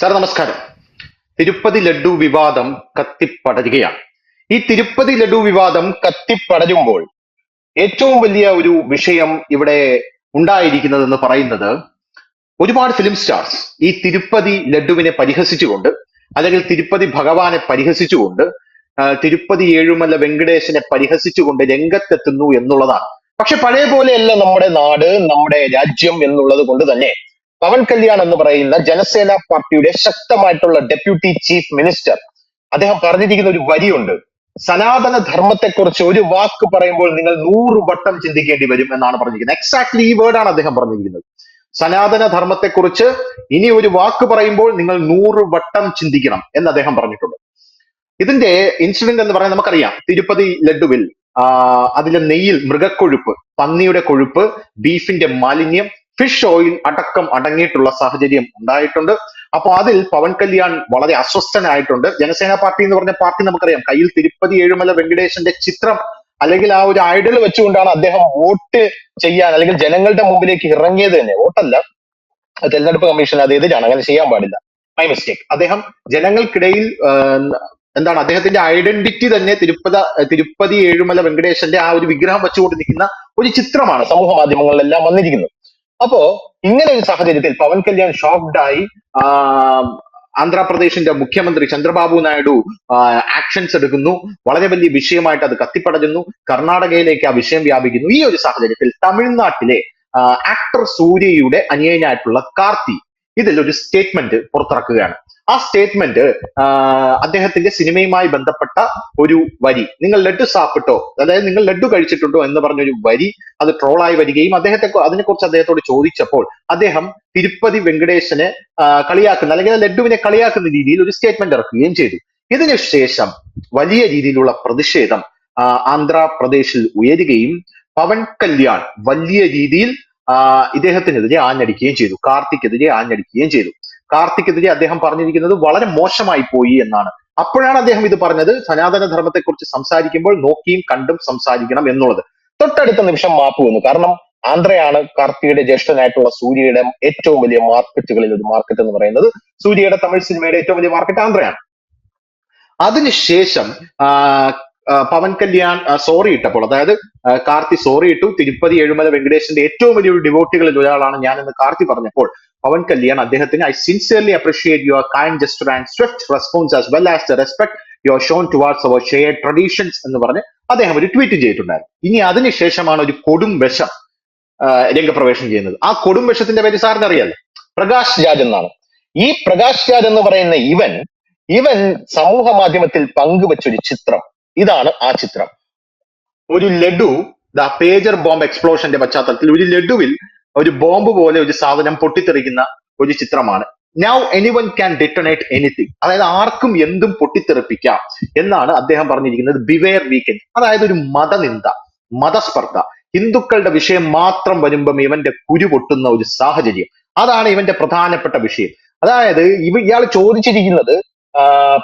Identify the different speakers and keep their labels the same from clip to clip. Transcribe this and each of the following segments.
Speaker 1: Sir നമസ്കാരം. തിരുപ്പതി ലഡു വിവാദം കത്തിപ്പടരുകയാണ്. ഈ തിരുപ്പതി ലഡു വിവാദം കത്തിപ്പടരുമ്പോൾ ഏറ്റവും വലിയ ഒരു വിഷയം ഇവിടെ ഉണ്ടായിരിക്കുന്നത് എന്ന് പറയുന്നത് ഒരുപാട് ഫിലിം സ്റ്റാർസ് ഈ തിരുപ്പതി ലഡുവിനെ പരിഹസിച്ചുകൊണ്ട് അല്ലെങ്കിൽ തിരുപ്പതി ഭഗവാനെ പരിഹസിച്ചുകൊണ്ട് തിരുപ്പതി ഏഴുമല വെങ്കടേശനെ പരിഹസിച്ചുകൊണ്ട് രംഗത്തെത്തുന്നു എന്നുള്ളതാണ്. പക്ഷെ പഴയ പോലെയല്ല നമ്മുടെ നാട് നമ്മുടെ രാജ്യം എന്നുള്ളത് കൊണ്ട് തന്നെ പവൻ കല്യാൺ എന്ന് പറയുന്ന ജനസേന പാർട്ടിയുടെ ശക്തമായിട്ടുള്ള ഡെപ്യൂട്ടി ചീഫ് മിനിസ്റ്റർ. അദ്ദേഹം പറഞ്ഞിരിക്കുന്ന ഒരു വരിയുണ്ട്. സനാതന ധർമ്മത്തെക്കുറിച്ച് ഒരു വാക്ക് പറയുമ്പോൾ നിങ്ങൾ നൂറ് വട്ടം ചിന്തിക്കേണ്ടി വരും എന്നാണ് പറഞ്ഞിരിക്കുന്നത്. എക്സാക്ട്ലി ഈ വേർഡാണ് അദ്ദേഹം പറഞ്ഞിരിക്കുന്നത്. സനാതന ധർമ്മത്തെക്കുറിച്ച് ഇനി ഒരു വാക്ക് പറയുമ്പോൾ നിങ്ങൾ നൂറ് വട്ടം ചിന്തിക്കണം എന്ന് അദ്ദേഹം പറഞ്ഞിട്ടുണ്ട്. ഇതിന്റെ ഇൻസിഡന്റ് എന്ന് പറയാൻ നമുക്കറിയാം. തിരുപ്പതി ലഡുവിൽ അതിലെ നെയ്യിൽ മൃഗക്കൊഴുപ്പ് പന്നിയുടെ കൊഴുപ്പ് ബീഫിന്റെ മാലിന്യം ഫിഷ് ഓയിൽ അടക്കം അടങ്ങിയിട്ടുള്ള സാഹചര്യം ഉണ്ടായിട്ടുണ്ട്. അപ്പോൾ അതിൽ പവൻ കല്യാൺ വളരെ അസ്വസ്ഥനായിട്ടുണ്ട്. ജനസേന പാർട്ടി എന്ന് പറഞ്ഞ പാർട്ടി നമുക്കറിയാം. കയ്യിൽ തിരുപ്പതി ഏഴുമല വെങ്കടേശന്റെ ചിത്രം അല്ലെങ്കിൽ ആ ഒരു ഐഡൽ വെച്ചുകൊണ്ടാണ് അദ്ദേഹം വോട്ട് ചെയ്യാൻ അല്ലെങ്കിൽ ജനങ്ങളുടെ മുമ്പിലേക്ക് ഇറങ്ങിയത് തന്നെ. വോട്ടല്ല. തെരഞ്ഞെടുപ്പ് കമ്മീഷൻ അത് എതിരാണ്. അങ്ങനെ ചെയ്യാൻ പാടില്ല. മൈ മിസ്റ്റേക്ക് അദ്ദേഹം ജനങ്ങൾക്കിടയിൽ എന്താണ് അദ്ദേഹത്തിന്റെ ഐഡന്റിറ്റി തന്നെ തിരുപ്പത തിരുപ്പതി ഏഴുമല വെങ്കടേശന്റെ ആ ഒരു വിഗ്രഹം വെച്ചുകൊണ്ട് നിൽക്കുന്ന ഒരു ചിത്രമാണ്. സമൂഹ മാധ്യമങ്ങളിലെല്ലാം വന്നിരിക്കുന്നത്. അപ്പോ ഇങ്ങനെ ഒരു സാഹചര്യത്തിൽ പവൻ കല്യാൺ ഷോക്ക്ഡ് ആയി ആ, ആന്ധ്രാപ്രദേശിന്റെ മുഖ്യമന്ത്രി ചന്ദ്രബാബു നായിഡു ആക്ഷൻസ് എടുക്കുന്നു. വളരെ വലിയ വിഷയമായിട്ട് അത് കത്തിപ്പടരുന്നു. കർണാടകയിലേക്ക് ആ വിഷയം വ്യാപിക്കുന്നു. ഈ ഒരു സാഹചര്യത്തിൽ തമിഴ്നാട്ടിലെ ആക്ടർ സൂര്യയുടെ അനുയായിയായിട്ടുള്ള കാർത്തി ഇതിൽ ഒരു സ്റ്റേറ്റ്മെന്റ് പുറത്തിറക്കുകയാണ്. ആ സ്റ്റേറ്റ്മെന്റ് അദ്ദേഹത്തിന്റെ സിനിമയുമായി ബന്ധപ്പെട്ട ഒരു വരി. നിങ്ങൾ ലഡു സാപ്പിട്ടോ? അതായത് നിങ്ങൾ ലഡു കഴിച്ചിട്ടുണ്ടോ എന്ന് പറഞ്ഞൊരു വരി അത് ട്രോളായി വരികയും അദ്ദേഹത്തെ അതിനെക്കുറിച്ച് അദ്ദേഹത്തോട് ചോദിച്ചപ്പോൾ അദ്ദേഹം തിരുപ്പതി വെങ്കടേശനെ കളിയാക്കുന്ന അല്ലെങ്കിൽ ലഡ്ഡുവിനെ കളിയാക്കുന്ന രീതിയിൽ ഒരു സ്റ്റേറ്റ്മെന്റ് ഇറക്കുകയും ചെയ്തു. ഇതിനുശേഷം വലിയ രീതിയിലുള്ള പ്രതിഷേധം ആന്ധ്രാപ്രദേശിൽ ഉയരുകയും പവൻ കല്യാൺ വലിയ രീതിയിൽ ഇദ്ദേഹത്തിനെതിരെ ആഞ്ഞടിക്കുകയും ചെയ്തു. കാർത്തിക്കെതിരെ ആഞ്ഞടിക്കുകയും ചെയ്തു. കാർത്തിക്കെതിരെ അദ്ദേഹം പറഞ്ഞിരിക്കുന്നത് വളരെ മോശമായി പോയി എന്നാണ്. അപ്പോഴാണ് അദ്ദേഹം ഇത് പറഞ്ഞത്. സനാതന ധർമ്മത്തെക്കുറിച്ച് സംസാരിക്കുമ്പോൾ നോക്കിയും കണ്ടും സംസാരിക്കണം എന്നുള്ളത്. തൊട്ടടുത്ത നിമിഷം മാപ്പ് വന്നു. കാരണം ആന്ധ്രയാണ് കാർത്തിയുടെ ജ്യേഷ്ഠനായിട്ടുള്ള സൂര്യയുടെ ഏറ്റവും വലിയ മാർക്കറ്റുകളിൽ ഒരു മാർക്കറ്റ് എന്ന് പറയുന്നത്. സൂര്യയുടെ തമിഴ് സിനിമയുടെ ഏറ്റവും വലിയ മാർക്കറ്റ് ആന്ധ്രയാണ്. അതിനുശേഷം പവൻ കല്യാൺ സോറി ഇട്ടപ്പോൾ അതായത് കാർത്തി സോറി ഇട്ടു. തിരുപ്പതി എഴുമല വെങ്കടേശന്റെ ഏറ്റവും വലിയൊരു ഡിവോട്ടികളിൽ ഒരാളാണ് ഞാൻ എന്ന് കാർത്തി പറഞ്ഞപ്പോൾ പവൻ കല്യാൺ അദ്ദേഹത്തിന് I sincerely appreciate your kind gesture and swift response as well as the respect you are shown towards our share traditions എന്ന് പറഞ്ഞ് അദ്ദേഹം ഒരു ട്വീറ്റ് ചെയ്തിട്ടുണ്ടായിരുന്നു. ഇനി അതിനുശേഷമാണ് ഒരു കൊടും വിഷം രംഗപ്രവേശം ചെയ്യുന്നത്. ആ കൊടും വിഷത്തിന്റെ പേര് സാറിന് അറിയാലോ? പ്രകാശ് രാജ് എന്നാണ്. ഈ പ്രകാശ് രാജ് എന്ന് പറയുന്ന ഇവൻ ഇവൻ സമൂഹ മാധ്യമത്തിൽ പങ്കുവച്ചൊരു ചിത്രം. ഇതാണ് ആ ചിത്രം. ഒരു ലഡു ദ പേജർ ബോംബ് എക്സ്പ്ലോഷന്റെ പശ്ചാത്തലത്തിൽ ഒരു ലഡുവിൽ ഒരു ബോംബ് പോലെ ഒരു സാധനം പൊട്ടിത്തെറിക്കുന്ന ഒരു ചിത്രമാണ്. Now anyone can detonate anything അതായത് ആർക്കും എന്തും പൊട്ടിത്തെറിപ്പിക്കാം എന്നാണ് അദ്ദേഹം പറഞ്ഞിരിക്കുന്നത് ബിവെയർ വീക്കെൻഡ് അതായത് ഒരു മതനിന്ദ മതസ്പർദ്ധ. ഹിന്ദുക്കളുടെ വിഷയം മാത്രം വരുമ്പം ഇവന്റെ കുരു പൊട്ടുന്ന ഒരു സാഹചര്യം. അതാണ് ഇവന്റെ പ്രധാനപ്പെട്ട വിഷയം. അതായത് ഇവ ഇയാൾ ചോദിച്ചിരിക്കുന്നത്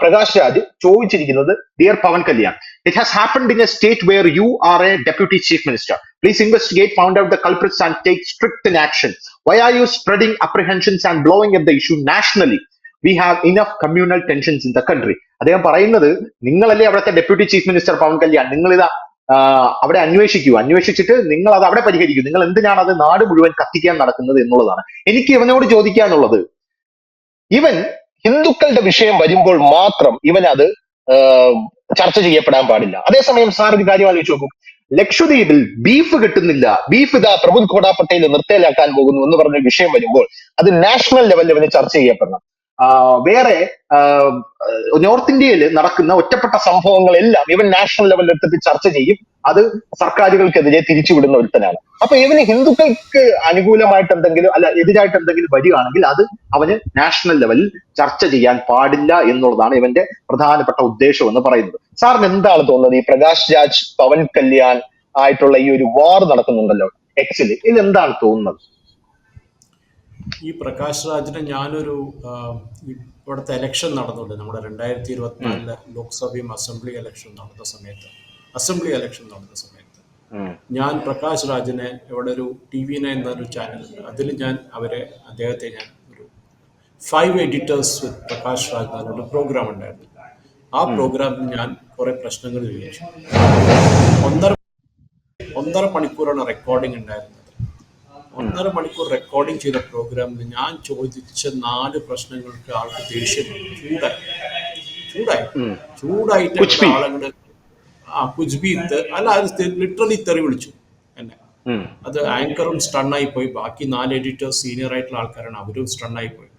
Speaker 1: പ്രകാശ് രാജ് ചോദിച്ചിരിക്കുന്നത് dear Pawan Kalyan it has happened in a state where you are a deputy chief minister please investigate found out the culprits and take strict in action why are you spreading apprehensions and blowing up the issue nationally we have enough communal tensions in the country അദ്ദേഹം പറയുന്നത് നിങ്ങളല്ലേ അവിടുത്തെ deputy chief minister Pawan Kalyan നിങ്ങൾ ഇതാ അവിടെ അന്വേഷിക്കൂ. അന്വേഷിച്ചിട്ട് നിങ്ങൾ അത് അവിടെ പരിഹരിക്കൂ. നിങ്ങൾ എന്തിനാണ് അത് നാട് മുഴുവൻ കത്തിക്കാൻ നടക്കുന്നത് എന്നുള്ളതാണ്. എനിക്ക് ഇവനോട് ചോദിക്കാനുള്ളത്. ഇവൻ ഹിന്ദുക്കളുടെ വിഷയം വരുമ്പോൾ മാത്രം ഇവൻ അത് ചർച്ച ചെയ്യപ്പെടാൻ പാടില്ല. അതേസമയം സാർ ഒരു കാര്യം ആലോചിച്ച് നോക്കും. ലക്ഷദ്വീപിൽ ബീഫ് കിട്ടുന്നില്ല. ബീഫ് ഇതാ പ്രബുദ്ധ കോടാ പട്ടേൽ നിർത്തലാക്കാൻ പോകുന്നു എന്ന് പറഞ്ഞ വിഷയം വരുമ്പോൾ അത് നാഷണൽ ലെവലിൽ ഇവന് ചർച്ച ചെയ്യപ്പെടണം. വേറെ നോർത്ത് ഇന്ത്യയിൽ നടക്കുന്ന ഒറ്റപ്പെട്ട സംഭവങ്ങളെല്ലാം ഇവൻ നാഷണൽ ലെവലിൽ എടുത്തിട്ട് ചർച്ച ചെയ്യും. അത് സർക്കാരുകൾക്കെതിരെ തിരിച്ചുവിടുന്ന ഒരുത്തനാണ്. അപ്പൊ ഇവന് ഹിന്ദുക്കൾക്ക് അനുകൂലമായിട്ട് എന്തെങ്കിലും അല്ല എതിരായിട്ട് എന്തെങ്കിലും വരികയാണെങ്കിൽ അത് അവന് നാഷണൽ ലെവലിൽ ചർച്ച ചെയ്യാൻ പാടില്ല എന്നുള്ളതാണ് ഇവന്റെ പ്രധാനപ്പെട്ട ഉദ്ദേശം എന്ന് പറയുന്നത്. സാറിന് എന്താണ് തോന്നുന്നത്? ഈ പ്രകാശ് രാജ് പവൻ കല്യാൺ ആയിട്ടുള്ള ഈ ഒരു വാർ നടക്കുന്നുണ്ടല്ലോ എക്സിൽ ഇതെന്താണ് തോന്നുന്നത്?
Speaker 2: ഈ പ്രകാശ് രാജിനെ ഞാനൊരു ഇവിടുത്തെ എലക്ഷൻ നടന്നുണ്ട്. നമ്മുടെ രണ്ടായിരത്തി ഇരുപത്തിനാലിലെ ലോക്സഭയും അസംബ്ലി എലക്ഷൻ നടന്ന സമയത്ത്. അസംബ്ലി എലക്ഷൻ നടന്ന സമയത്ത്. ഞാൻ പ്രകാശ് രാജിനെ ഇവിടെ ഒരു ടി വി നയൻ എന്നൊരു ചാനലുണ്ട് അതിൽ ഞാൻ അവരെ അദ്ദേഹത്തെ ഞാൻ ഒരു five editors with Prakash Raj എന്നൊരു പ്രോഗ്രാം ഉണ്ടായിരുന്നു. ആ പ്രോഗ്രാമിൽ ഞാൻ കുറെ പ്രശ്നങ്ങൾ ചോദിച്ചു. ഒന്നര ഒന്നര മണിക്കൂറാണ് റെക്കോർഡിംഗ് ഉണ്ടായിരുന്നത്. ഒന്നര മണിക്കൂർ റെക്കോർഡിംഗ് ചെയ്ത പ്രോഗ്രാമിൽ ഞാൻ ചോദിച്ച നാല് പ്രശ്നങ്ങൾക്ക് ആൾക്ക് ദേഷ്യം. ചൂടായി. ചൂടായി. ചൂടായിട്ട്. ആളുകൾ ആ കുജ്ബി അല്ല അത് ലിറ്ററലി തെറി വിളിച്ചു എന്നെ. അത് ആങ്കറും സ്റ്റണ്ണായി പോയി. ബാക്കി നാല് എഡിറ്റേഴ്സ് സീനിയർ ആയിട്ടുള്ള ആൾക്കാരാണ്. അവരും സ്റ്റണ്ണായി പോയി.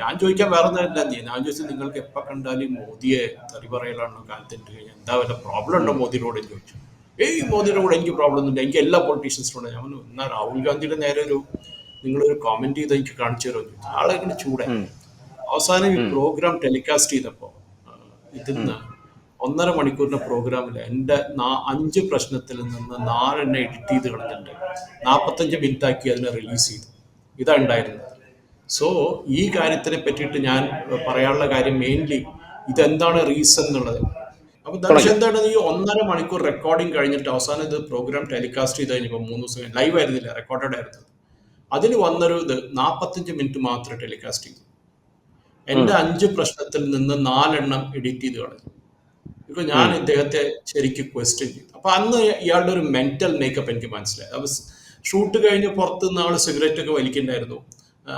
Speaker 2: ഞാൻ ചോദിക്കാൻ വേറെ ഒന്നുമില്ല ഞാൻ ചോദിച്ചത് നിങ്ങൾക്ക് എപ്പോൾ കണ്ടാലും മോദിയെ തെറി പറയലാണോ കാലത്തിന്റെ എന്താ വല്ല പ്രോബ്ലം ഉണ്ടോ മോദിയോട് എന്ന് ചോദിച്ചു. ഏയ് മോദിയുടെ കൂടെ എനിക്ക് പ്രോബ്ലം ഒന്നുമില്ല. എനിക്ക് എല്ലാ പൊളിറ്റീഷ്യൻസിനോട് ഞാൻ എന്നാൽ രാഹുൽ ഗാന്ധിയുടെ നേരെ ഒരു നിങ്ങളൊരു കോമന്റ് ചെയ്ത് എനിക്ക് കാണിച്ചു തരുമോ? എന്ന് ചോദിച്ചു. ആളെ ഇങ്ങനെ ചൂടെ അവസാനം ഈ പ്രോഗ്രാം ടെലികാസ്റ്റ് ചെയ്തപ്പോൾ ഇതിന്ന് ഒന്നര മണിക്കൂറിന്റെ പ്രോഗ്രാമിൽ എന്റെ അഞ്ച് പ്രശ്നത്തിൽ നിന്ന് നാലെണ്ണം എഡിറ്റ് ചെയ്ത് കളഞ്ഞിട്ടുണ്ട് നാൽപ്പത്തഞ്ച് മിനിറ്റ് ആക്കി അതിനെ റിലീസ് ചെയ്തു. ഇതാ ഉണ്ടായിരുന്നത്. സോ ഈ കാര്യത്തിനെ പറ്റിയിട്ട് ഞാൻ പറയാനുള്ള കാര്യം മെയിൻലി ഇതെന്താണ് റീസൺ എന്നുള്ളത്. അപ്പൊ ധനുഷ് എന്താണ് ഈ ഒന്നര മണിക്കൂർ റെക്കോർഡിംഗ് കഴിഞ്ഞിട്ട് അവസാനം ഇത് പ്രോഗ്രാം ടെലികാസ്റ്റ് ചെയ്ത് കഴിഞ്ഞപ്പോൾ മൂന്ന് ദിവസം ലൈവ് ആയിരുന്നില്ല റെക്കോർഡഡ് ആയിരുന്നത് അതിൽ വന്നൊരു ഇത് നാൽപ്പത്തഞ്ച് മിനിറ്റ് മാത്രം ടെലികാസ്റ്റ് ചെയ്തു. എന്റെ അഞ്ച് പ്രശ്നത്തിൽ നിന്ന് നാലെണ്ണം എഡിറ്റ് ചെയ്ത് കളഞ്ഞു. ഇപ്പൊ ഞാൻ ഇദ്ദേഹത്തെ ശരിക്കും ക്വസ്റ്റ്യൻ ചെയ്തു. അപ്പൊ അന്ന് ഇയാളുടെ ഒരു മെന്റൽ മേക്കപ്പ് എനിക്ക് മനസ്സിലായി. അപ്പൊ ഷൂട്ട് കഴിഞ്ഞ് പുറത്ത് നിന്ന് ആൾ സിഗരറ്റ് ഒക്കെ വലിക്കണ്ടായിരുന്നു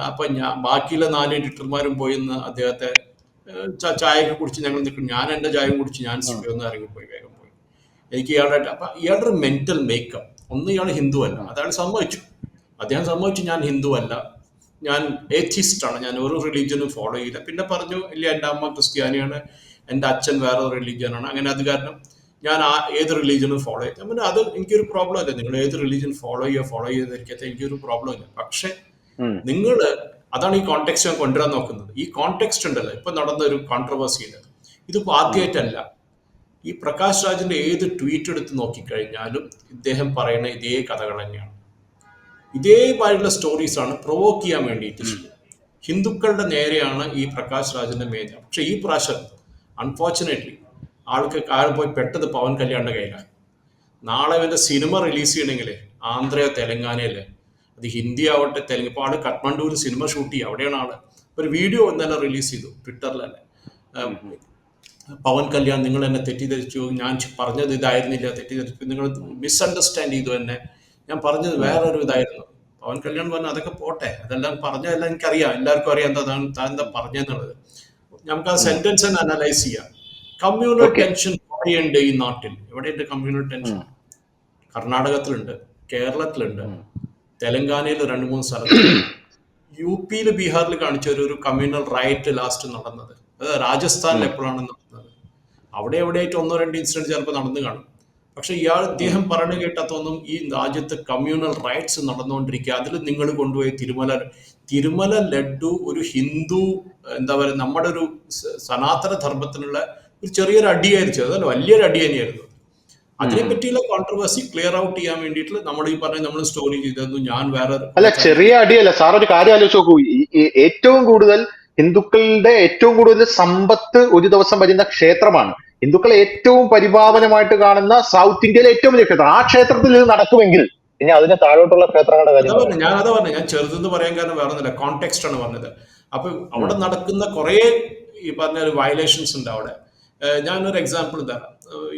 Speaker 2: അപ്പൊ ഞാൻ ബാക്കിയുള്ള നാല് എഡിറ്റർമാരും പോയി അദ്ദേഹത്തെ ചായയൊക്കെ കുടിച്ച് ഞങ്ങൾ നിൽക്കും. ഞാൻ എന്റെ ചായ കുടിച്ച് ഞാൻ സ്റ്റുഡിയോന്ന് ഇറങ്ങി പോയി വേഗം പോയി. എനിക്ക് ഇയാളുടെ അപ്പൊ ഇയാളുടെ ഒരു മെന്റൽ മേക്കപ്പ് ഒന്ന് ഇയാൾ ഹിന്ദു അല്ല. അതാണ് സമ്മതിച്ചു. അദ്ദേഹം സമ്മതിച്ചു ഞാൻ ഹിന്ദു അല്ല. ഞാൻ ഏത്തിസ്റ്റ് ആണ്. ഞാൻ ഒരു റിലീജിയനും ഫോളോ ചെയ്യില്ല. പിന്നെ പറഞ്ഞു ഇല്ല എന്റെ അമ്മ ക്രിസ്ത്യാനിയാണ്. എന്റെ അച്ഛൻ വേറെ റിലീജിയനാണ് അങ്ങനെ അത് കാരണം ഞാൻ ആ ഏത് റിലീജിയനും ഫോളോ ചെയ്യാം പിന്നെ അത് എനിക്കൊരു പ്രോബ്ലം അല്ല. നിങ്ങൾ ഏത് റിലീജിയൻ ഫോളോ ചെയ്യുക ഫോളോ ചെയ്തിരിക്കത്തെ എനിക്കൊരു പ്രോബ്ലം ഇല്ല. പക്ഷെ
Speaker 1: നിങ്ങൾ
Speaker 2: നിങ്ങൾ അതാണ് ഈ കോണ്ടെക്സ്റ്റ് ഞാൻ കൊണ്ടുവരാൻ നോക്കുന്നത്. ഈ കോണ്ടെക്സ്റ്റ് ഉണ്ടല്ലോ ഇപ്പൊ നടന്ന ഒരു കോൺട്രവേഴ്സിയിൽ ഇതിപ്പോ ആദ്യമായിട്ടല്ല ഈ പ്രകാശ് രാജിന്റെ ഏത് ട്വീറ്റ് എടുത്ത് നോക്കിക്കഴിഞ്ഞാലും ഇദ്ദേഹം പറയുന്ന ഇതേ കഥകൾ തന്നെയാണ്. ഇതേമാതിരിയുള്ള സ്റ്റോറീസ് ആണ് പ്രൊവോക്ക് ചെയ്യാൻ വേണ്ടിയിട്ട് ഹിന്ദുക്കളുടെ നേരെയാണ് ഈ പ്രകാശ് രാജിന്റെ മേജ പക്ഷെ ഈ പ്രാവശ്യം അൺഫോർച്ചുനേറ്റ്ലി ആൾക്ക് കാലം പോയി പെട്ടത് പവൻ കല്യാണിന്റെ കയ്യിലാണ് നാളെ ഇവന്റെ സിനിമ റിലീസ് ചെയ്യണമെങ്കിൽ ആന്ധ്രയോ തെലങ്കാനയിലെ അത് ഹിന്ദി ആവട്ടെ തെലുങ്ക് ഇപ്പോൾ ആൾ കഠ്മണ്ഡുവിൽ സിനിമ ഷൂട്ട് ചെയ്യുക അവിടെയാണ് ആൾ. ഒരു വീഡിയോ ഇന്നലെ റിലീസ് ചെയ്തു ട്വിറ്ററിൽ തന്നെ. പവൻ കല്യാൺ നിങ്ങൾ എന്നെ തെറ്റിദ്ധരിച്ചു ഞാൻ പറഞ്ഞത് ഇതായിരുന്നില്ല തെറ്റിദ്ധരിച്ചു നിങ്ങൾ മിസ്അണ്ടർസ്റ്റാൻഡ് ചെയ്തു എന്നെ. ഞാൻ പറഞ്ഞത് വേറൊരു ഇതായിരുന്നു. പവൻ കല്യാൺ പറഞ്ഞു അതൊക്കെ പോട്ടെ അതെല്ലാം പറഞ്ഞതെല്ലാം എനിക്കറിയാം എല്ലാവർക്കും അറിയാം എന്താ താൻ എന്താ പറഞ്ഞെന്നുള്ളത്. നമുക്ക് ആ സെന്റൻസ് തന്നെ അനലൈസ് ചെയ്യാം. കമ്മ്യൂണൽ. ടെൻഷൻ കുറയുണ്ട് ഈ നാട്ടിൽ. എവിടെയുണ്ട് കമ്മ്യൂണൽ ടെൻഷൻ കർണാടകത്തിലുണ്ട് കേരളത്തിലുണ്ട്. തെലങ്കാനയിൽ രണ്ട് മൂന്ന് സ്ഥലത്ത് യു പിയിൽ ബീഹാറിൽ കാണിച്ച ഒരു ഒരു കമ്മ്യൂണൽ റൈറ്റ് ലാസ്റ്റ് നടന്നത്. അത് രാജസ്ഥാനിൽ എപ്പോഴാണ് നടന്നത്? അവിടെ എവിടെയായിട്ട് ഒന്നോ രണ്ട് ഇൻസിഡന്റ് ചിലപ്പോൾ നടന്നു കാണും. പക്ഷെ ഇയാൾ ഇദ്ദേഹം പറഞ്ഞു കേട്ടാത്തൊന്നും ഈ രാജ്യത്ത് കമ്മ്യൂണൽ റൈറ്റ്സ് നടന്നുകൊണ്ടിരിക്കുക. അതിൽ നിങ്ങൾ കൊണ്ടുപോയി തിരുമല തിരുമല ലഡ്ഡു ഒരു ഹിന്ദു എന്താ പറയുക നമ്മുടെ ഒരു സനാതന ധർമ്മത്തിനുള്ള ഒരു ചെറിയൊരു അടിയായിരുന്നു. അതല്ല വലിയൊരു അടി തന്നെയായിരുന്നു അതിനെ പറ്റിയുള്ള കോൺട്രവേഴ്സി ക്ലിയർ ഔട്ട് ചെയ്യാൻ വേണ്ടിയിട്ട് നമ്മൾ ഈ പറഞ്ഞ നമ്മൾ സ്റ്റോറി ചെയ്തതെന്നു ഞാൻ വേറെ
Speaker 1: അല്ല ചെറിയ അടിയല്ല. സാർ ഒരു കാര്യം ആലോചിച്ച് നോക്കൂ. ഏറ്റവും കൂടുതൽ ഹിന്ദുക്കളുടെ ഏറ്റവും കൂടുതൽ സമ്പത്ത് ഒരു ദിവസം വരുന്ന ക്ഷേത്രമാണ്. ഹിന്ദുക്കൾ ഏറ്റവും പരിപാവനമായിട്ട് കാണുന്ന സൗത്ത് ഇന്ത്യയിലെ ഏറ്റവും വലിയ ക്ഷേത്രം. ആ ക്ഷേത്രത്തിൽ ഇത് നടക്കുമെങ്കിൽ ഇനി അതിന് താഴോട്ടുള്ള ക്ഷേത്രങ്ങളുടെ കാര്യം
Speaker 2: ഞാൻ അതാ പറഞ്ഞു. ഞാൻ ചെറുതെന്ന് പറയാൻ കാരണം വേറെ ഒന്നുമില്ല കോണ്ടെക്സ്റ്റ് ആണ് പറഞ്ഞത്. അപ്പൊ അവിടെ നടക്കുന്ന കുറെ ഈ പറഞ്ഞ ഒരു വയലേഷൻസ് ഉണ്ട് അവിടെ. ഞാനൊരു എക്സാമ്പിൾ തരാം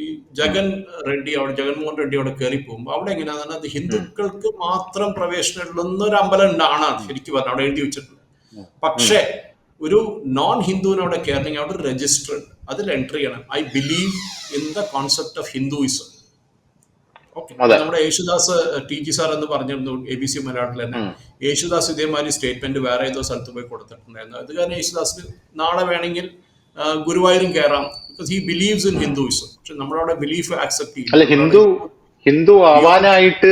Speaker 2: ഈ ജഗൻ റെഡ്ഡി അവിടെ ജഗൻമോഹൻ റെഡ്ഡി അവിടെ കയറി പോകുമ്പോൾ അവിടെ എങ്ങനെയാണെന്ന് പറഞ്ഞാൽ അത് ഹിന്ദുക്കൾക്ക് മാത്രം പ്രവേശനം ഉള്ളുന്ന ഒരു അമ്പലം ഉണ്ടാണ് ശരിക്കും പറഞ്ഞു അവിടെ എഴുതി വെച്ചിട്ടുണ്ട്. പക്ഷേ ഒരു നോൺ ഹിന്ദുവിന് അവിടെ കയറണമെങ്കിൽ അവിടെ രജിസ്റ്റർ ഉണ്ട്. അതിൽ എൻട്രി ചെയ്യണം. I believe in the concept of Hinduism okay. നമ്മുടെ യേശുദാസ് ടി ജി സാർ എന്ന് പറഞ്ഞിരുന്നു എ ബി സി മലയാളത്തിൽ തന്നെ. യേശുദാസ് ഇതേമാതിരി സ്റ്റേറ്റ്മെന്റ് വേറെ ഏതോ സ്ഥലത്ത് പോയി കൊടുത്തിട്ടുണ്ടായിരുന്നു. അത് കാരണം യേശുദാസിന് നാളെ വേണമെങ്കിൽ ഗുരുവായൂരും കയറാം because he believes in Hinduism പക്ഷെ നമ്മളവിടെ ബിലീഫ് ആക്സെപ്റ്റ്
Speaker 1: അല്ല ഹിന്ദു ഹിന്ദു ആവാനായിട്ട്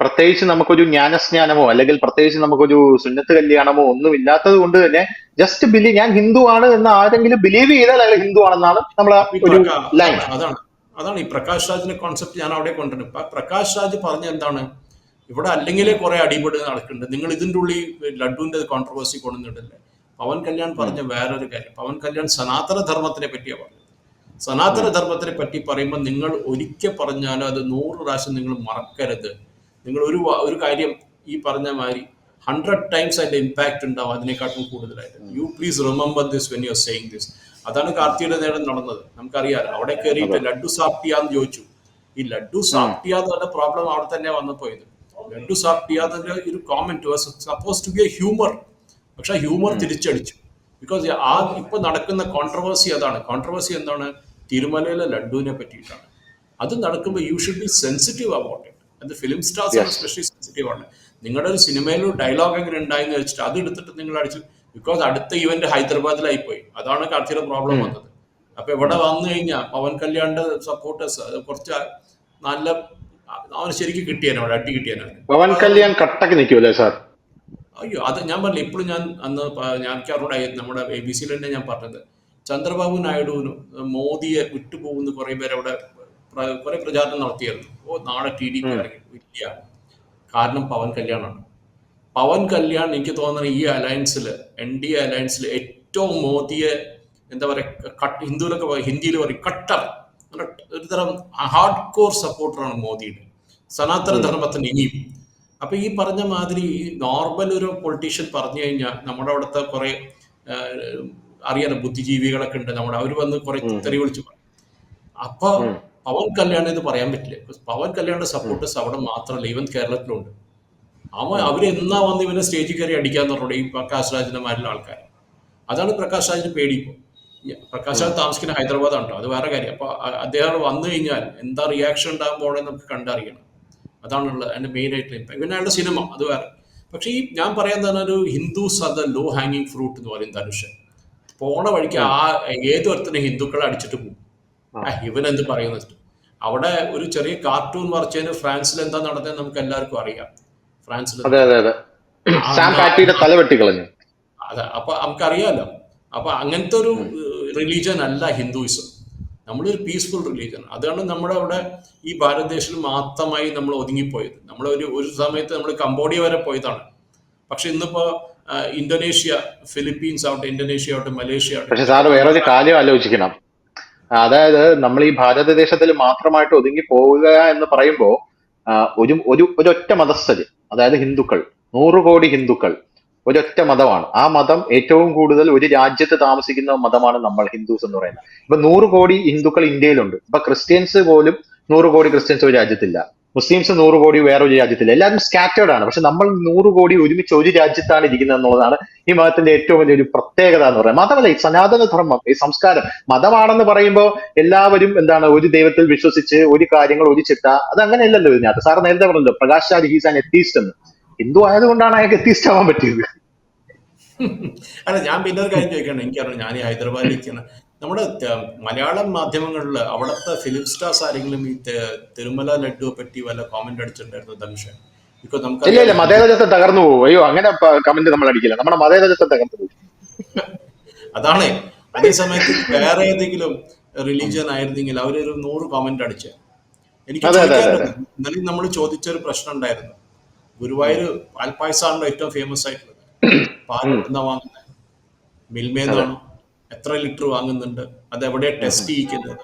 Speaker 1: പ്രത്യേകിച്ച് നമുക്കൊരു ജ്ഞാനസ്നാനമോ അല്ലെങ്കിൽ പ്രത്യേകിച്ച് നമുക്കൊരു സുന്നത്ത് കല്യാണമോ ഒന്നും ഇല്ലാത്തത് കൊണ്ട് തന്നെ ജസ്റ്റ് ബിലീവ് ഞാൻ ഹിന്ദു ആണ് എന്ന് ആരെങ്കിലും ബിലീവ് ചെയ്താൽ അയാൾ ഹിന്ദു ആണെന്നാണ് നമ്മളെ ഒരു ലൈൻ
Speaker 2: അതാണ്. അതാണ് ഈ പ്രകാശ് രാജിന്റെ കോൺസെപ്റ്റ് ഞാൻ അവിടെ കൊണ്ടുവരുന്നത്. ഇപ്പൊ പ്രകാശ് രാജ് പറഞ്ഞ എന്താണ്? ഇവിടെ അല്ലെങ്കിലേ കുറെ അടിപൊളി നടക്കുന്നുണ്ട്. നിങ്ങൾ ഇതിന്റെ ഉള്ളിൽ ലഡുവിന്റെ കോൺട്രവേഴ്സി കൊണ്ടുവന്നിട്ടില്ലേ? പവൻ കല്യാൺ പറഞ്ഞ വേറൊരു കാര്യം. പവൻ കല്യാൺ സനാതന ധർമ്മത്തിനെ പറ്റിയാണ് സനാതന ധർമ്മത്തിനെ പറ്റി പറയുമ്പോൾ നിങ്ങൾ ഒരിക്കൽ പറഞ്ഞാലും അത് നൂറ് പ്രാവശ്യം നിങ്ങൾ മറക്കരുത്. നിങ്ങൾ ഒരു ഒരു കാര്യം ഈ പറഞ്ഞ മാതിരി ഹൺഡ്രഡ് ടൈംസ് അതിന്റെ ഇമ്പാക്ട് ഉണ്ടാവും അതിനെക്കാട്ടും കൂടുതലായിട്ട്. You please remember this when you are saying this അതാണ് കാർത്തിയുടെ നേരം നടന്നത്. നമുക്കറിയാം അവിടെ കയറിയിട്ട് ലഡു സാപ്റ്റിയാന്ന് ചോദിച്ചു. ഈ ലഡു സാപ്റ്റിയ എന്ന് പറഞ്ഞ പ്രോബ്ലം അവിടെ തന്നെ വന്നു പോയത്. ലഡു സാപ്റ്റിയ എന്നൊരു ഒരു comment suppose to be a humour പക്ഷെ ഹ്യൂമർ തിരിച്ചടിച്ചു. ബിക്കോസ് ആ ഇപ്പൊ നടക്കുന്ന കോൺട്രവേഴ്സി അതാണ്. കോൺട്രവേഴ്സി എന്താണ്? തിരുമലയിലെ ലഡുവിനെ പറ്റിയിട്ടാണ്. അത് നടക്കുമ്പോൾ you should be sensitive about it അത് ഫിലിം സ്റ്റാർസ് സ്പെഷ്യലി സെൻസിറ്റീവ് ആണ്. നിങ്ങളുടെ ഒരു സിനിമയിൽ ഡയലോഗ് എങ്ങനെ ഉണ്ടായെന്ന് വെച്ചിട്ട് അത് എടുത്തിട്ട് നിങ്ങൾ അടിച്ചു ബിക്കോസ് അടുത്ത ഇവന്റ് ഹൈദരാബാദിലായി പോയി അതാണ് കാർത്തിയുടെ പ്രോബ്ലം വന്നത്. അപ്പൊ ഇവിടെ വന്നു കഴിഞ്ഞാൽ പവൻ കല്യാണിന്റെ സപ്പോർട്ടേഴ്സ് കുറച്ച് നല്ല അവന് ശരിക്കും കിട്ടിയാനോ അടി കിട്ടിയാനോ
Speaker 1: പവൻ കല്യാൺ കട്ടക്ക് നിൽക്കൂലേ സാർ?
Speaker 2: അയ്യോ അത് ഞാൻ പറഞ്ഞില്ല ഇപ്പോഴും ഞാൻ അന്ന് ഞാൻ ഞാൻ അവരോട് നമ്മുടെ എ ബി സിയിൽ തന്നെ ഞാൻ പറഞ്ഞത്. ചന്ദ്രബാബു നായിഡുവിനും മോദിയെ വിട്ടുപോകുന്ന കുറെ പേര് അവിടെ കുറെ പ്രചാരണം നടത്തിയായിരുന്നു. ഓ നാളെ ടി ഡി ഇല്ല. കാരണം പവൻ കല്യാണാണ്. പവൻ കല്യാൺ എനിക്ക് തോന്നുന്നത് ഈ അലയൻസിൽ എൻ ഡി എ അലയൻസിൽ ഏറ്റവും മോദിയെ എന്താ പറയുക കട്ട് ഹിന്ദുവിലൊക്കെ ഹിന്ദിയിൽ പറയും കട്ടർ. ഒരുതരം ഒരു തരം ഹാർഡ് കോർ സപ്പോർട്ടറാണ് മോദിയുടെ. സനാതന ധർമ്മത്തിന് ഇനിയും. അപ്പൊ ഈ പറഞ്ഞ മാതിരി ഈ നോർമൽ ഒരു പൊളിറ്റീഷ്യൻ പറഞ്ഞു കഴിഞ്ഞാൽ നമ്മുടെ അവിടുത്തെ കുറെ അറിയാലോ ബുദ്ധിജീവികളൊക്കെ ഉണ്ട് നമ്മുടെ. അവർ വന്ന് കുറെ തെറി വിളിച്ചു പറയും. അപ്പൊ പവൻ കല്യാണം ഇത് പറയാൻ പറ്റില്ല. പവൻ കല്യാണിന്റെ സപ്പോർട്ടേഴ്സ് അവിടെ മാത്രമല്ല ഈവൻ കേരളത്തിലുണ്ട്. അവൻ അവരെന്നാ വന്ന് ഇവനെ സ്റ്റേജിൽ കയറി അടിക്കാന്ന് പറഞ്ഞു ഈ പ്രകാശ് രാജിന്റെ മാരിലുള്ള ആൾക്കാർ അതാണ് പ്രകാശ് രാജിന് പേടി ഇപ്പോൾ പ്രകാശ് രാജ് താമസിക്കുന്ന ഹൈദരാബാദ് ഉണ്ടോ അത് വേറെ കാര്യം. അപ്പൊ അദ്ദേഹം വന്നു കഴിഞ്ഞാൽ എന്താ റിയാക്ഷൻ ഉണ്ടാകാൻ പോകണമെന്ന് നമുക്ക് കണ്ടറിയണം. അതാണുള്ളത് അതിന്റെ മെയിൻ ആയിട്ടുള്ള ഇമ്പാക്ട് പിന്നെ അയാളുടെ സിനിമ അത് വേറെ. പക്ഷേ ഈ ഞാൻ പറയാൻ തന്നെ ഒരു ഹിന്ദു സദ ലോ ഹാങ്ങിങ് ഫ്രൂട്ട് എന്ന് പറയും ധനുഷൻ പോണ വഴിക്ക് ആ ഏതൊരുത്തനെ ഹിന്ദുക്കളെ അടിച്ചിട്ട് പോകും. ഇവൻ എന്ത് പറയുന്നത് അവിടെ ഒരു ചെറിയ കാർട്ടൂൺ വരച്ചതിന് ഫ്രാൻസിൽ എന്താ നടന്നത് നമുക്ക് എല്ലാവർക്കും അറിയാം. ഫ്രാൻസിൽ
Speaker 1: അതെ
Speaker 2: അപ്പൊ നമുക്കറിയാലോ. അപ്പൊ അങ്ങനത്തെ ഒരു റിലീജിയൻ അല്ല ഹിന്ദുയിസം നമ്മളൊരു പീസ്ഫുൾ റിലീജിയൻ അതാണ് നമ്മുടെ അവിടെ ഈ ഭാരതദേശത്തിൽ മാത്രമായി നമ്മൾ ഒതുങ്ങിപ്പോയത്. നമ്മൾ ഒരു ഒരു സമയത്ത് നമ്മൾ കംബോഡിയ വരെ പോയതാണ്. പക്ഷെ ഇന്നിപ്പോ ഇന്തോനേഷ്യ ഫിലിപ്പീൻസ് ആവട്ടെ ഇന്തോനേഷ്യ ആവട്ടെ മലേഷ്യ ആവട്ടെ.
Speaker 1: പക്ഷെ വേറെ ഒരു കാര്യം ആലോചിക്കണം. അതായത് നമ്മൾ ഈ ഭാരതദേശത്തിൽ മാത്രമായിട്ട് ഒതുങ്ങി പോവുക എന്ന് പറയുമ്പോൾ ഒരു ഒരു ഒരൊറ്റ മതസ്ഥര് അതായത് ഹിന്ദുക്കൾ നൂറ് കോടി ഹിന്ദുക്കൾ ഒരൊറ്റ മതമാണ്. ആ മതം ഏറ്റവും കൂടുതൽ ഒരു രാജ്യത്ത് താമസിക്കുന്ന മതമാണ് നമ്മൾ ഹിന്ദുസ് എന്ന് പറയുന്നത്. ഇപ്പൊ നൂറ് കോടി ഹിന്ദുക്കൾ ഇന്ത്യയിലുണ്ട്. ഇപ്പൊ ക്രിസ്ത്യൻസ് പോലും നൂറ് കോടി ക്രിസ്ത്യൻസ് ഒരു രാജ്യത്തില്ല. മുസ്ലിംസ് നൂറ് കോടി വേറൊരു രാജ്യത്തില്ല. എല്ലാവരും സ്കാറ്റേർഡ് ആണ്. പക്ഷെ നമ്മൾ നൂറ് കോടി ഒരുമിച്ച് ഒരു രാജ്യത്താണ് ഇരിക്കുന്നത് എന്നുള്ളതാണ് ഈ മതത്തിന്റെ ഏറ്റവും വലിയൊരു പ്രത്യേകത എന്ന് പറയുന്നത്. മതമല്ല ഈ സനാതന ധർമ്മം ഈ സംസ്കാരം മതമാണെന്ന് പറയുമ്പോൾ എല്ലാവരും എന്താണ് ഒരു ദൈവത്തിൽ വിശ്വസിച്ച് ഒരു കാര്യങ്ങൾ ഒരു ചിട്ട അത് അങ്ങനെയല്ലല്ലോ ഇതിനകത്ത്. സാർ നേരത്തെ പറഞ്ഞല്ലോ Prakash Raj he's an atheist എന്ന്. ഹിന്ദു ആയതുകൊണ്ടാണ് അയാൾക്ക് എത്തിസ്റ്റ് ആവാൻ പറ്റിയത്.
Speaker 2: അല്ല ഞാൻ പിന്നെ ഒരു കാര്യം ചോദിക്കണം. എനിക്കറിയാം ഞാൻ ഈ ഹൈദരാബാദിൽ ഇരിക്കുന്ന നമ്മുടെ മലയാളം മാധ്യമങ്ങളിൽ അവിടുത്തെ ഫിലിം സ്റ്റാർസ് ആരെങ്കിലും ഈ തിരുമല ലഡ്ഡുവെ പറ്റി വല്ല കോമന്റ് അടിച്ചിട്ടുണ്ടായിരുന്നു ബിക്കോസ്
Speaker 1: ഇല്ല ഇല്ല മതേതജത്തെ തകർന്നു പോകും അയ്യോ അങ്ങനെ കമന്റ് നമ്മൾ അടിക്കില്ല. നമ്മുടെ മതേതജത്തെ തകർന്നു പോകും
Speaker 2: അതാണ്. അതേ സമയത്ത് വേറെ ഏതെങ്കിലും റിലീജിയൻ ആയിരുന്നെങ്കിൽ അവരൊരു നൂറ് കോമന്റ് അടിച്ചു. എനിക്ക് ഇന്നലെ നമ്മൾ ചോദിച്ചൊരു പ്രശ്നം ഉണ്ടായിരുന്നു. ഗുരുവായൂർ പാൽപ്പായസാണല്ലോ ഏറ്റവും ഫേമസ് ആയിട്ടുള്ളത്. പാൽ എവിടുന്ന വാങ്ങുന്നത് മിൽമേന്നാണോ? എത്ര ലിറ്റർ വാങ്ങുന്നുണ്ട്? അത് എവിടെ ടെസ്റ്റ് ചെയ്യിക്കുന്നത്?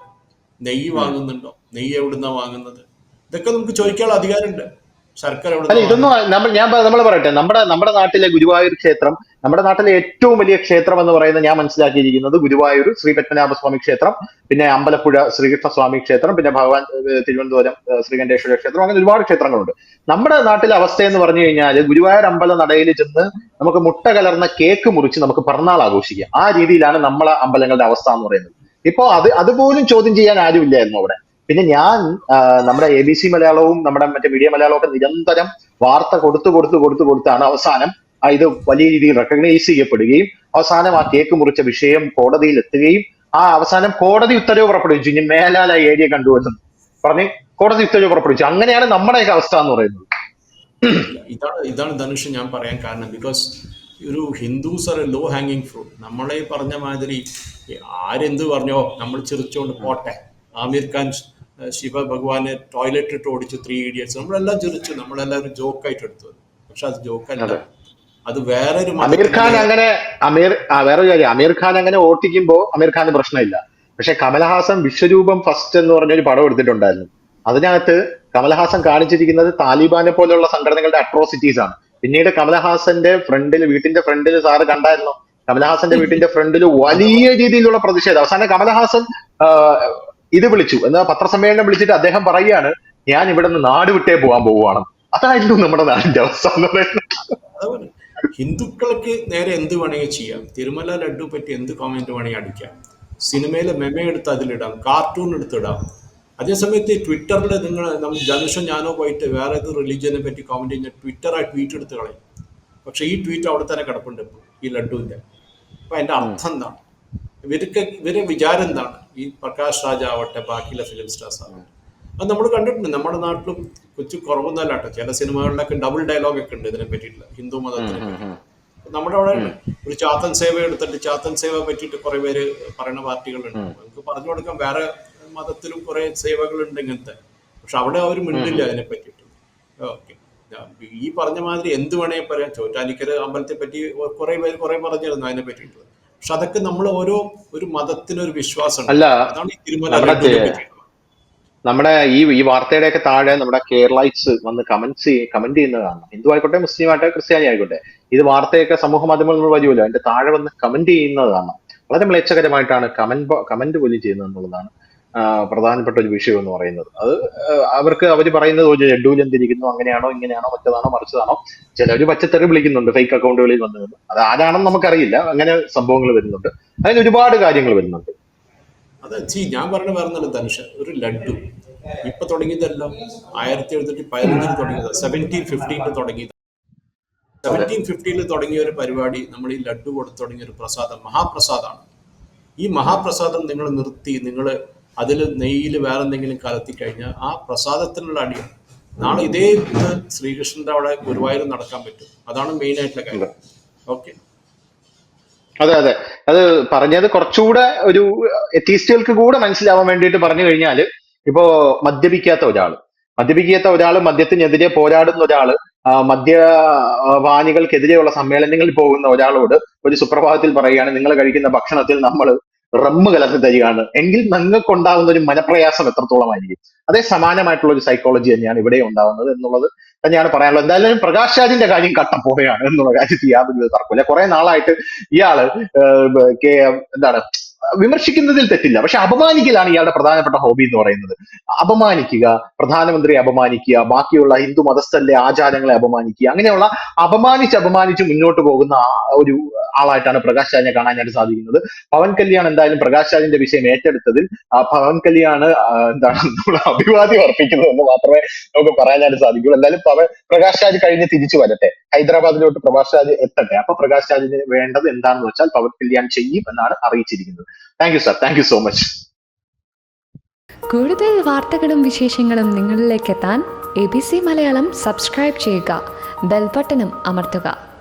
Speaker 2: നെയ്യ് വാങ്ങുന്നുണ്ടോ? നെയ്യ് എവിടുന്ന വാങ്ങുന്നത്? ഇതൊക്കെ നമുക്ക് ചോദിക്കാനുള്ള അധികാരമുണ്ട്. സർക്കാർ
Speaker 1: അല്ല ഇതൊന്നും നമ്മൾ ഞാൻ നമ്മൾ പറയട്ടെ. നമ്മുടെ നമ്മുടെ നാട്ടിലെ ഗുരുവായൂർ ക്ഷേത്രം നമ്മുടെ നാട്ടിലെ ഏറ്റവും വലിയ ക്ഷേത്രം എന്ന് പറയുന്നത് ഞാൻ മനസ്സിലാക്കിയിരിക്കുന്നത് ഗുരുവായൂർ ശ്രീ പത്മനാഭസ്വാമി ക്ഷേത്രം പിന്നെ അമ്പലപ്പുഴ ശ്രീകൃഷ്ണസ്വാമി ക്ഷേത്രം പിന്നെ ഭഗവാൻ തിരുവനന്തപുരം ശ്രീകണ്ഠേശ്വര ക്ഷേത്രം അങ്ങനെ ഒരുപാട് ക്ഷേത്രങ്ങളുണ്ട്. നമ്മുടെ നാട്ടിലെ അവസ്ഥ എന്ന് പറഞ്ഞു കഴിഞ്ഞാൽ ഗുരുവായൂർ അമ്പല നടയിൽ ചെന്ന് നമുക്ക് മുട്ട കലർന്ന കേക്ക് മുറിച്ച് നമുക്ക് പിറന്നാൾ ആഘോഷിക്കാം. ആ രീതിയിലാണ് നമ്മളെ അമ്പലങ്ങളുടെ അവസ്ഥ എന്ന് പറയുന്നത്. ഇപ്പോൾ അത് അതുപോലും ചോദ്യം ചെയ്യാൻ ആരുമില്ലായിരുന്നു അവിടെ. പിന്നെ ഞാൻ നമ്മുടെ എ ബി സി മലയാളവും നമ്മുടെ മറ്റേ മീഡിയ മലയാളവും ഒക്കെ നിരന്തരം വാർത്ത കൊടുത്തു കൊടുത്തു കൊടുത്തു കൊടുത്താണ് അവസാനം ഇത് വലിയ രീതിയിൽ റെക്കഗ്നൈസ് ചെയ്യപ്പെടുകയും അവസാനം ആ കേക്ക് മുറിച്ച വിഷയം കോടതിയിൽ എത്തുകയും ആ അവസാനം കോടതി ഉത്തരവ് പുറപ്പെടുവിച്ചു. ഇനി മേലാല ഏരിയ കണ്ടുവെന്നും പറഞ്ഞ് കോടതി ഉത്തരവ് പുറപ്പെടുവിച്ചു. അങ്ങനെയാണ് നമ്മുടെയൊക്കെ അവസ്ഥ എന്ന് പറയുന്നത്.
Speaker 2: ഇതാണ് ഇതാണ് ധനുഷ് ഞാൻ പറയാൻ കാരണം. ബിക്കോസ് ഒരു ഹിന്ദുസ് ആർ ലോ ഹാങ്ങിങ് ഫ്രൂട്ട് നമ്മളെ പറഞ്ഞ മാതിരി ആരെന്ത് പറഞ്ഞോ നമ്മൾ ചിരിച്ചുകൊണ്ട് പോട്ടെ. ആമീർ ഖാൻ ശിവ ഭഗവാനെ ടോയ്ലറ്റ് ഇട്ട് ഓടിച്ചു ത്രീ ഇഡിയറ്റ്സ് നമ്മളെല്ലാം ചിരിച്ചു. നമ്മളെല്ലാവരും ജോക്കായിട്ട് എടുത്തു. പക്ഷെ അത് ജോക്കല്ല
Speaker 1: അതെ.
Speaker 2: വേറൊരു
Speaker 1: അമീർ ഖാൻ അങ്ങനെ അമീർ വേറൊരു കാര്യം. അമീർ ഖാൻ അങ്ങനെ ഓട്ടിക്കുമ്പോ അമീർ ഖാന് പ്രശ്നമില്ല. പക്ഷെ കമലഹാസൻ വിശ്വരൂപം ഫസ്റ്റ് എന്ന് പറഞ്ഞ ഒരു പടം എടുത്തിട്ടുണ്ടായിരുന്നു. അതിനകത്ത് കമലഹാസൻ കാണിച്ചിരിക്കുന്നത് താലിബാനെ പോലെയുള്ള സംഘടനകളുടെ അട്രോസിറ്റീസ് ആണ്. പിന്നീട് കമലഹാസന്റെ ഫ്രണ്ടിൽ വീട്ടിന്റെ ഫ്രണ്ടിൽ സാറ് കണ്ടായിരുന്നു? കമലഹാസന്റെ വീട്ടിന്റെ ഫ്രണ്ടിൽ വലിയ രീതിയിലുള്ള പ്രതിഷേധം. അവസാനം കമലഹാസൻ ഇത് വിളിച്ചു. എന്നാ പത്രസമ്മേളനം വിളിച്ചിട്ട് അദ്ദേഹം പറയുകയാണ് ഞാൻ ഇവിടെ നിന്ന് നാട് വിട്ടേ പോകാൻ പോവുകയാണ്. അതായിരുന്നു നമ്മുടെ നാടിന്റെ അവസ്ഥ എന്ന് പറയുന്നത്.
Speaker 2: ഹിന്ദുക്കൾക്ക് നേരെ എന്ത് വേണമെങ്കിൽ ചെയ്യാം. തിരുമല ലഡ്ഡു പറ്റി എന്ത് കോമെന്റ് വേണമെങ്കിൽ അടിക്കാം. സിനിമയിലെ മെമ എടുത്ത് അതിലിടാം. കാർട്ടൂൺ എടുത്തിടാം അതേസമയത്ത് ട്വിറ്ററിൽ നിങ്ങൾ നമ്മൾ ജനുഷം ഞാനോ പോയിട്ട് വേറെ ഏത് റിലീജിയനെ പറ്റി കോമെന്റ് ചെയ്യുന്ന ട്വിറ്ററായി ട്വീറ്റ് എടുത്ത് കളയും. പക്ഷെ ഈ ട്വീറ്റ് അവിടെ തന്നെ കിടപ്പുണ്ട് ഇപ്പോൾ ഈ ലഡുവിന്റെ അപ്പൊ അതിന്റെ അർത്ഥം എന്താണ്? ഇവർക്ക് ഇവരെ വിചാരം എന്താണ്? ഈ പ്രകാശ് രാജ് ആവട്ടെ ബാക്കിയുള്ള ഫിലിം സ്റ്റാർസ് ആവട്ടെ. അത് നമ്മൾ കണ്ടിട്ടുണ്ട്. നമ്മുടെ നാട്ടിലും കൊച്ചു കുറവൊന്നല്ല കേട്ടോ ചില സിനിമകളിലൊക്കെ ഡബിൾ ഡയലോഗ് ഒക്കെ ഉണ്ട് ഇതിനെ പറ്റിയിട്ടുള്ള. ഹിന്ദു മതത്തിനെ നമ്മുടെ അവിടെ ഒരു ചാത്തൻ സേവ എടുത്തിട്ട് ചാത്തൻ സേവ പറ്റിയിട്ട് കുറെ പേര് പറയുന്ന പാർട്ടികളുണ്ട്. നമുക്ക് പറഞ്ഞു കൊടുക്കാം. വേറെ മതത്തിലും കുറെ സേവകളുണ്ട് ഇങ്ങനത്തെ. പക്ഷെ അവിടെ അവർ മിണ്ടില്ല അതിനെ പറ്റിയിട്ട്. ഓക്കെ. ഈ പറഞ്ഞ മാതിരി എന്ത് വേണേ പറയാം. ചോറ്റാനിക്കര അമ്പലത്തെ പറ്റി കുറെ പേര് കുറെ പറഞ്ഞിരുന്നു അതിനെ പറ്റിയിട്ട് പക്ഷെ അതൊക്കെ നമ്മൾ ഓരോ ഒരു മതത്തിനൊരു വിശ്വാസം
Speaker 1: അല്ല, നമ്മുടെ ഈ ഈ വാർത്തയുടെ ഒക്കെ താഴെ നമ്മുടെ കേരളൈറ്റ്സ് വന്ന് കമന്റ്സ് കമന്റ് ചെയ്യുന്നതാണ്. ഹിന്ദു ആയിക്കോട്ടെ മുസ്ലിം ആയിക്കോട്ടെ ക്രിസ്ത്യാനി ആയിക്കോട്ടെ. ഇത് വാർത്തയൊക്കെ സമൂഹ മാധ്യമങ്ങൾ നമ്മൾ വരുമല്ലോ അതിന്റെ താഴെ വന്ന് കമന്റ് ചെയ്യുന്നതാണ്. വളരെ മ്ലേച്ഛകരമായിട്ടാണ് കമന്റ് കമന്റ് പോലും ചെയ്യുന്നത് എന്നുള്ളതാണ് പ്രധാനപ്പെട്ട ഒരു വിഷയം എന്ന് പറയുന്നത്. അത് അവർക്ക് അവർ പറയുന്നത് ഒരു ലഡ്ഡൂൽ എന്തിരിക്കുന്നു അങ്ങനെയാണോ ഇങ്ങനെയാണോ മറ്റതാണോ മറിച്ചതാണോ ചിലർ പച്ചത്തെറി വിളിക്കുന്നുണ്ട് ഫേക്ക് അക്കൗണ്ടുകളിൽ വന്നു. അത് ആരാണെന്ന് നമുക്കറിയില്ല. അങ്ങനെ സംഭവങ്ങൾ വരുന്നുണ്ട്. അതിന് ഒരുപാട് കാര്യങ്ങൾ വരുന്നുണ്ട്.
Speaker 2: അത് ചീ ഞാൻ പറഞ്ഞ വേറെ തനുഷ ഒരു ലഡ്ഡു. ഇപ്പൊ തുടങ്ങിയതെല്ലാം. ആയിരത്തി എഴുന്നൂറ്റി പതിനഞ്ചിൽ തുടങ്ങിയത് സെവന്റീൻ ഫിഫ്റ്റീനിൽ തുടങ്ങിയത്. സെവന്റീൻ ഫിഫ്റ്റീനിൽ തുടങ്ങിയ ഒരു പരിപാടി നമ്മൾ ഈ ലഡ്ഡു കൊടുത്തു തുടങ്ങിയ ഒരു പ്രസാദം മഹാപ്രസാദാണ്. ഈ മഹാപ്രസാദം നിങ്ങൾ നിർത്തി നിങ്ങൾ അതിൽ നെയ്യിൽ വേറെ എന്തെങ്കിലും കലത്തി കഴിഞ്ഞാൽ ആ പ്രസാദത്തിനുള്ള അടിയാണ് നാളെ ഇതേ ഇത് ശ്രീകൃഷ്ണന്റെ അവിടെ ഗുരുവായൂർ നടക്കാൻ പറ്റും. അതാണ് മെയിൻ ആയിട്ടുള്ള കാര്യം. ഓക്കെ
Speaker 1: അതെ അതെ. അത് പറഞ്ഞത് കുറച്ചുകൂടെ ഒരു എത്തീസ്റ്റുകൾക്ക് കൂടെ മനസ്സിലാവാൻ വേണ്ടിയിട്ട് പറഞ്ഞു കഴിഞ്ഞാൽ ഇപ്പോ മദ്യപിക്കാത്ത ഒരാൾ. മദ്യപിക്കാത്ത ഒരാൾ മദ്യത്തിനെതിരെ പോരാടുന്ന ഒരാൾ ആ, മദ്യപാനികൾക്കെതിരെയുള്ള സമ്മേളനങ്ങളിൽ പോകുന്ന ഒരാളോട് ഒരു സുപ്രഭാതത്തിൽ പറയുകയാണ് നിങ്ങൾ കഴിക്കുന്ന ഭക്ഷണത്തിൽ നമ്മൾ റമ്മ് കലർത്തി തരികയാണ്. എങ്കിൽ നിങ്ങൾക്ക് ഉണ്ടാകുന്ന ഒരു മനപ്രയാസം എത്രത്തോളമായിരിക്കും? അതേ സമാനമായിട്ടുള്ള ഒരു സൈക്കോളജി തന്നെയാണ് ഇവിടെ ഉണ്ടാവുന്നത് എന്നുള്ളത് തന്നെയാണ് പറയാനുള്ളത്. എന്തായാലും പ്രകാശ് രാജിന്റെ കാര്യം കട്ടപ്പോയാണ് എന്നുള്ള കാര്യത്തിൽ യാതൊരു തർക്കമില്ല കുറെ നാളായിട്ട് ഇയാൾ എന്താണ് വിമർശിക്കുന്നതിൽ തെറ്റില്ല. പക്ഷെ അപമാനിക്കലാണ് ഇയാളുടെ പ്രധാനപ്പെട്ട ഹോബി എന്ന് പറയുന്നത്. അപമാനിക്കുക പ്രധാനമന്ത്രിയെ അപമാനിക്കുക ബാക്കിയുള്ള ഹിന്ദു മതസ്ഥന്റെ ആചാരങ്ങളെ അപമാനിക്കുക അങ്ങനെയുള്ള അപമാനിച്ച് അപമാനിച്ച് മുന്നോട്ട് പോകുന്ന ഒരു ആളായിട്ടാണ് പ്രകാശ് രാജിനെ കാണാനായിട്ട് സാധിക്കുന്നത്. പവൻ കല്യാൺ എന്തായാലും പ്രകാശ് രാജിന്റെ വിഷയം ഏറ്റെടുത്തതിൽ പവൻ കല്യാണ് എന്താണ് നമ്മൾ അഭിവാദ്യം അർപ്പിക്കുന്നത് എന്ന് മാത്രമേ നമുക്ക് പറയാനായിട്ട് സാധിക്കുള്ളൂ എന്തായാലും പവൻ പ്രകാശ് രാജ് കഴിഞ്ഞ് തിരിച്ചു വരട്ടെ. ഹൈദരാബാദിലോട്ട് പ്രകാശ് രാജ് എത്തട്ടെ. അപ്പൊ പ്രകാശ് രാജിന് വേണ്ടത് എന്താണെന്ന് വെച്ചാൽ പവൻ കല്യാൺ ചെയ്യും എന്നാണ് അറിയിച്ചിരിക്കുന്നത്. Thank you sir thank you so much
Speaker 3: കൂടുതൽ വാർത്തകളും വിശേഷങ്ങളും നിങ്ങളിലേക്ക് എത്താൻ A B C Malayalam subscribe ചെയ്യുക. ബെൽബട്ടനും അമർത്തുക.